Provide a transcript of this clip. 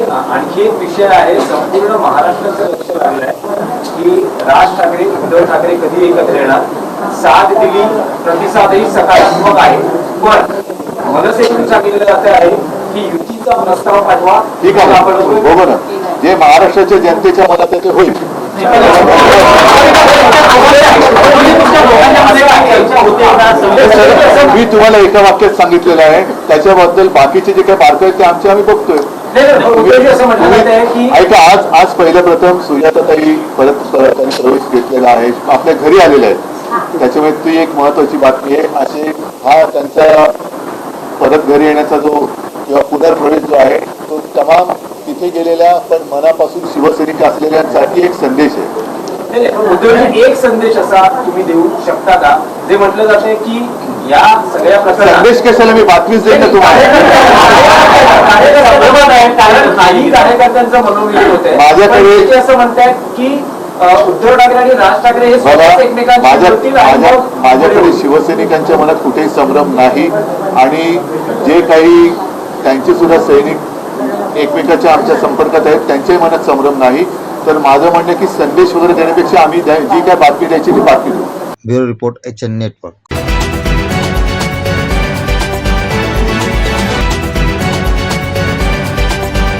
आणखी एक विषय आहे संपूर्ण महाराष्ट्राचं लक्ष लागलंय की राज ठाकरे उद्धव ठाकरे कधी एकत्र येणार. साथ दिली प्रतिसादही सकारात्मक आहे. पण मनसेतून सांगितलं जात आहे की युतीचा प्रस्ताव पाठवा. ठीक आहे. आपण ना जे महाराष्ट्राच्या जनतेच्या मनात होईल. मी तुम्हाला एका वाक्यात सांगितलेलं आहे. त्याच्याबद्दल बाकीचे जे काही बारकावे आहेत ते आमचे आम्ही बघतोय. आहे ऐका आज आज पहिल्या प्रथम सुजाताताई परत प्रवेश घेतलेला आहे. आपल्या घरी आलेल्या आहेत. त्याच्यामुळे ती एक महत्वाची बातमी आहे. असे हा त्यांचा परत घरी येण्याचा जो किंवा पुनर्प्रवेश जो आहे तो तमाम तिथे गेलेल्या पण मनापासून शिवसैनिक असलेल्यांसाठी एक संदेश आहे. एक संदेश असा तुम्ही देऊ शकता का? जे म्हटलं जाते की या सगळ्या संदेश कशाला मी बातमीच देईन तुम्हाला काही कार्यकर्त्यांचं मनोविलीन होते माझ्याकडे- असं म्हणतायत की उद्धव ठाकरे आणि राज ठाकरे हे मग माझ्याकडे शिवसैनिकांच्या मनात कुठेही संभ्रम नाही आणि जे काही त्यांचे सुद्धा सैनिक एकमेकाच्या आमच्या संपर्कात आहेत त्यांच्याही मनात संभ्रम नाही तर माझं म्हणणं आहे की संदेश वगैरे देण्यापेक्षा आम्ही जी काय बातमी द्यायची ती बातमी देऊ bureau report H N network